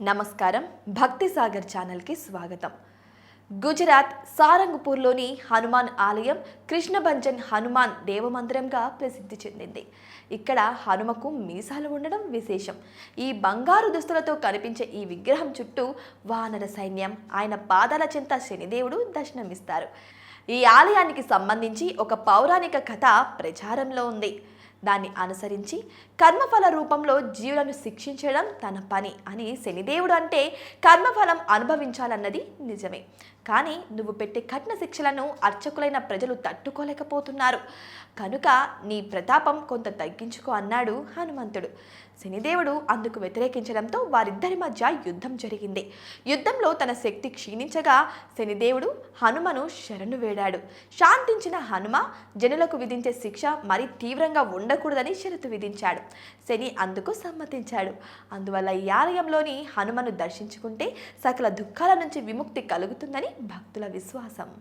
నమస్కారం. భక్తి సాగర్ ఛానల్కి స్వాగతం. గుజరాత్ సారంగపూర్లోని హనుమాన్ ఆలయం కృష్ణభంజన్ హనుమాన్ దేవమందిరంగా ప్రసిద్ధి చెందింది. ఇక్కడ హనుమకు మీసాలు ఉండడం విశేషం. ఈ బంగారు దుస్తులతో కనిపించే ఈ విగ్రహం చుట్టూ వానర సైన్యం ఆయన పాదాల చెంత శనిదేవుడు దర్శనమిస్తారు. ఈ ఆలయానికి సంబంధించి ఒక పౌరాణిక కథ ప్రచారంలో ఉంది. దాన్ని అనుసరించి కర్మఫల రూపంలో జీవులను శిక్షించడం తన పని అని శనిదేవుడు అంటే కర్మఫలం అనుభవించాలన్నది నిజమే. కానీ నువ్వు పెట్టే కఠిన శిక్షలను అర్చకులైన ప్రజలు తట్టుకోలేకపోతున్నారు. కనుక నీ ప్రతాపం కొంత తగ్గించుకో అన్నాడు హనుమంతుడు. శనిదేవుడు అందుకు వ్యతిరేకించడంతో వారిద్దరి మధ్య యుద్ధం జరిగింది. యుద్ధంలో తన శక్తి క్షీణించగా శనిదేవుడు హనుమను శరణు వేడాడు. శాంతించిన హనుమ జనులకు విధించే శిక్ష మరీ తీవ్రంగా ఉండకూడదని షరతు విధించాడు. శని అందుకు సమ్మతించాడు. అందువల్ల ఈ ఆలయంలోని హనుమను దర్శించుకుంటే సకల దుఃఖాల నుంచి విముక్తి కలుగుతుందని భక్తుల విశ్వాసం.